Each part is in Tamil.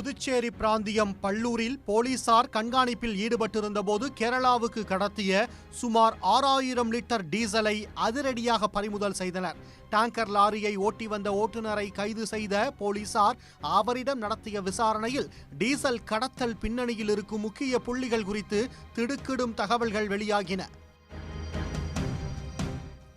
புதுச்சேரி பிராந்தியம் பல்லூரில் போலீசார் கண்காணிப்பில் ஈடுபட்டிருந்தபோது கேரளாவுக்கு கடத்திய சுமார் ஆறாயிரம் லிட்டர் டீசலை அதிரடியாக பறிமுதல் செய்தனர். டேங்கர் லாரியை ஓட்டி வந்த ஓட்டுநரை கைது செய்த போலீசார் அவரிடம் நடத்திய விசாரணையில் டீசல் கடத்தல் பின்னணியில் இருக்கும் முக்கிய புள்ளிகள் குறித்து திடுக்கிடும் தகவல்கள் வெளியாகின.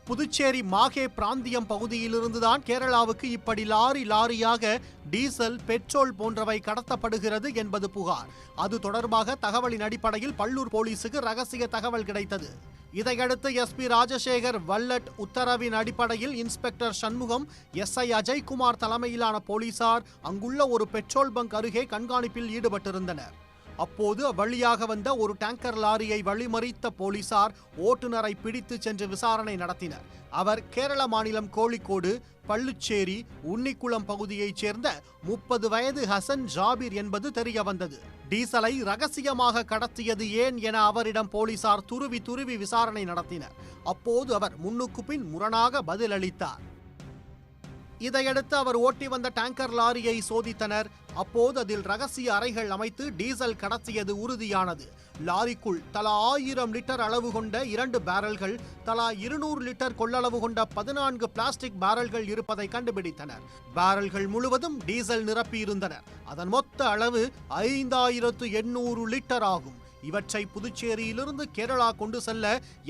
புதுச்சேரி மாகே பிராந்தியம் பகுதியிலிருந்துதான் கேரளாவுக்கு இப்படி லாரி லாரியாக டீசல் பெட்ரோல் போன்றவை கடத்தப்படுகிறது என்பது புகார். அது தொடர்பாக தகவலின் அடிப்படையில் பள்ளூர் போலீசுக்கு ரகசிய தகவல் கிடைத்தது. இதையடுத்து எஸ்பி ராஜசேகர் வல்லட் உத்தரவின் அடிப்படையில் இன்ஸ்பெக்டர் சண்முகம் எஸ்ஐ அஜய்குமார் தலைமையிலான போலீசார் அங்குள்ள ஒரு பெட்ரோல் பங்க் அருகே கண்காணிப்பில் ஈடுபட்டிருந்தனர். அப்போது அவ்வழியாக வந்த ஒரு டேங்கர் லாரியை வழிமறித்த போலீசார் ஓட்டுநரை பிடித்து சென்று விசாரணை நடத்தினர். அவர் கேரள மாநிலம் கோழிக்கோடு பள்ளுச்சேரி உன்னிக்குளம் பகுதியைச் சேர்ந்த முப்பது வயது ஹசன் ஜாபிர் என்பது தெரிய வந்தது டீசலை ரகசியமாக கடத்தியது ஏன் என அவரிடம் போலீசார் துருவி துருவி விசாரணை நடத்தினர். அப்போது அவர் முன்னுக்கு பின் முரணாக பதிலளித்தார். இதையடுத்து அவர் ஓட்டி வந்த டேங்கர் லாரியை சோதித்தனர். அப்போது அதில் ரகசிய அறைகள் அமைத்து டீசல் கடத்தியது உறுதியானது. லாரிக்குள் தலா ஆயிரம் லிட்டர் அளவு கொண்ட இரண்டு பேரல்கள் தலா இருநூறு லிட்டர் கொள்ளளவு கொண்ட பதினான்கு பிளாஸ்டிக் பேரல்கள் இருப்பதை கண்டுபிடித்தனர். பேரல்கள் முழுவதும் டீசல் நிரப்பியிருந்தனர் அதன் மொத்த அளவு ஐந்தாயிரத்து எண்ணூறு லிட்டர் ஆகும். இவற்றை புதுச்சேரியிலிருந்து கேரளா கொண்டு செல்ல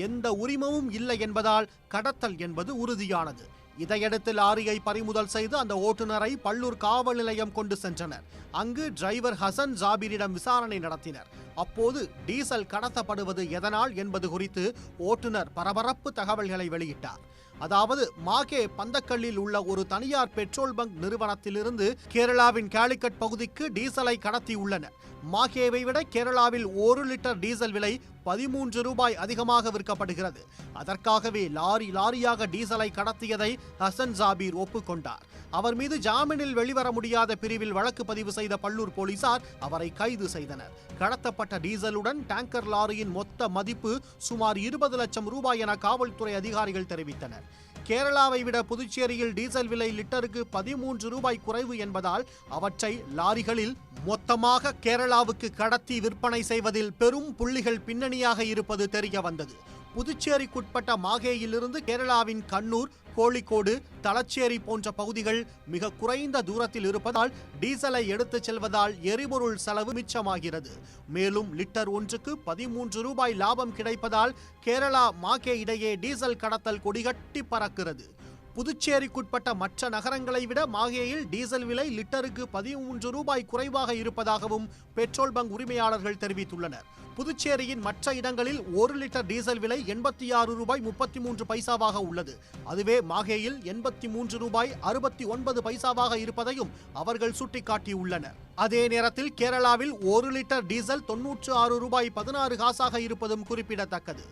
எந்த உரிமமும் இல்லை என்பதால் கடத்தல் என்பது உறுதியானது. இதையடுத்து லாரியை பறிமுதல் செய்து அந்த ஓட்டுநரை பள்ளூர் காவல் நிலையம் கொண்டு சென்றனர். அங்கு டிரைவர் ஹசன் ஜாபீரிடம் விசாரணை நடத்தினர். அப்போது டீசல் கடத்தப்படுவது எதனால் என்பது குறித்து ஓட்டுநர் பரபரப்பு தகவல்களை வெளியிட்டார். அதாவது மாகே பந்தக்கல்லில் உள்ள ஒரு தனியார் பெட்ரோல் பங்க் நிறுவனத்திலிருந்து கேரளாவின் கேலிக்கட் பகுதிக்கு டீசலை கடத்தியுள்ளனர். மாகேவை விட கேரளாவில் ஒரு லிட்டர் டீசல் விலை பதிமூன்று ரூபாய் அதிகமாக விற்கப்படுகிறது. அதற்காகவே லாரி லாரியாக டீசலை கடத்தியதை ஹசன் ஜாபீர் ஒப்புக்கொண்டார். அவர் மீது ஜாமீனில் வெளிவர முடியாத பிரிவில் வழக்கு பதிவு செய்த பள்ளூர் போலீசார் அவரை கைது செய்தனர். கடத்தப்பட்ட டீசலுடன் டேங்கர் லாரியின் மொத்த மதிப்பு சுமார் இருபது லட்சம் ரூபாய் என காவல்துறை அதிகாரிகள் தெரிவித்தனர். கேரளாவை விட புதுச்சேரியில் டீசல் விலை லிட்டருக்கு பதிமூன்று ரூபாய் குறைவு என்பதால் அவற்றை லாரிகளில் மொத்தமாக கேரளாவுக்கு கடத்தி விற்பனை செய்வதில் பெரும் புள்ளிகள் பின்னணியாக இருப்பது தெரிய வந்தது புதுச்சேரிக்குட்பட்ட மாகேயிலிருந்து கேரளாவின் கண்ணூர் கோழிக்கோடு தலச்சேரி போன்ற பகுதிகள் மிக குறைந்த தூரத்தில் இருப்பதால் டீசலை எடுத்துச் செல்வதால் எரிபொருள் செலவு மிச்சமாகிறது. மேலும் லிட்டர் ஒன்றுக்கு பதிமூன்று ரூபாய் லாபம் கிடைப்பதால் கேரளா மாகே இடையே டீசல் கடத்தல் கொடிகட்டி பறக்கிறது. புதுச்சேரிக்குட்பட்ட மற்ற நகரங்களை விட மாகேயில் டீசல் விலை லிட்டருக்கு பதிமூன்று ரூபாய் குறைவாக இருப்பதாகவும் பெட்ரோல் பங்க் உரிமையாளர்கள் தெரிவித்துள்ளனர். புதுச்சேரியின் மற்ற இடங்களில் ஒரு லிட்டர் டீசல் விலை எண்பத்தி ஆறு ரூபாய் முப்பத்தி மூன்று பைசாவாக உள்ளது. அதுவே மாகேயில் எண்பத்தி மூன்று ரூபாய் அறுபத்தி ஒன்பது பைசாவாக இருப்பதையும் அவர்கள் சுட்டிக்காட்டியுள்ளனர். அதே நேரத்தில் கேரளாவில் ஒரு லிட்டர் டீசல் தொன்னூற்று ஆறு ரூபாய் பதினாறு காசாக இருப்பதும் குறிப்பிடத்தக்கது.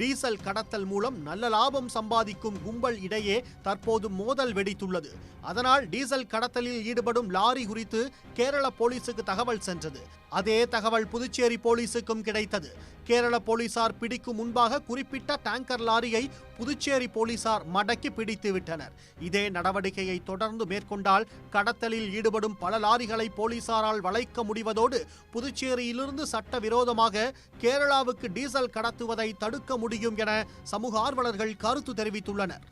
டீசல் கடத்தல் மூலம் நல்ல லாபம் சம்பாதிக்கும் கும்பல் இடையே தற்போது மோதல் வெடித்துள்ளது. அதனால் டீசல் கடத்தலில் ஈடுபடும் லாரி குறித்து கேரள போலீசுக்கு தகவல் சென்றது. அதே தகவல் புதுச்சேரி போலீசுக்கும் கிடைத்தது. கேரள போலீசார் பிடிக்கும் முன்பாக குறிப்பிட்ட டேங்கர் லாரியை புதுச்சேரி போலீசார் மடக்கி பிடித்து விட்டனர். இதே நடவடிக்கையை தொடர்ந்து மேற்கொண்டால் கடத்தலில் ஈடுபடும் பல லாரிகளை போலீசாரால் வளைக்க முடிவதோடு புதுச்சேரியிலிருந்து சட்டவிரோதமாக கேரளாவுக்கு டீசல் கடத்துவதை தடுக்க முடியும் முடியும் என சமூக ஆர்வலர்கள் கருத்து தெரிவித்துள்ளனர்.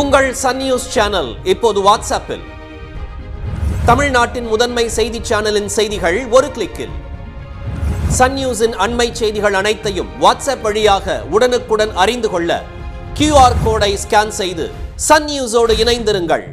உங்கள் சன் நியூஸ் சேனல் இப்போது வாட்ஸ்அப்பில். தமிழ்நாட்டின் முதன்மை செய்தி சேனலின் செய்திகள் ஒரு கிளிக்கில். சன் நியூஸின் அண்மை செய்திகள் அனைத்தையும் வாட்ஸ்அப் வழியாக உடனுக்குடன் அறிந்து கொள்ள கியூஆர் கோடை ஸ்கேன் செய்து சன் நியூஸோடு இணைந்திருங்கள்.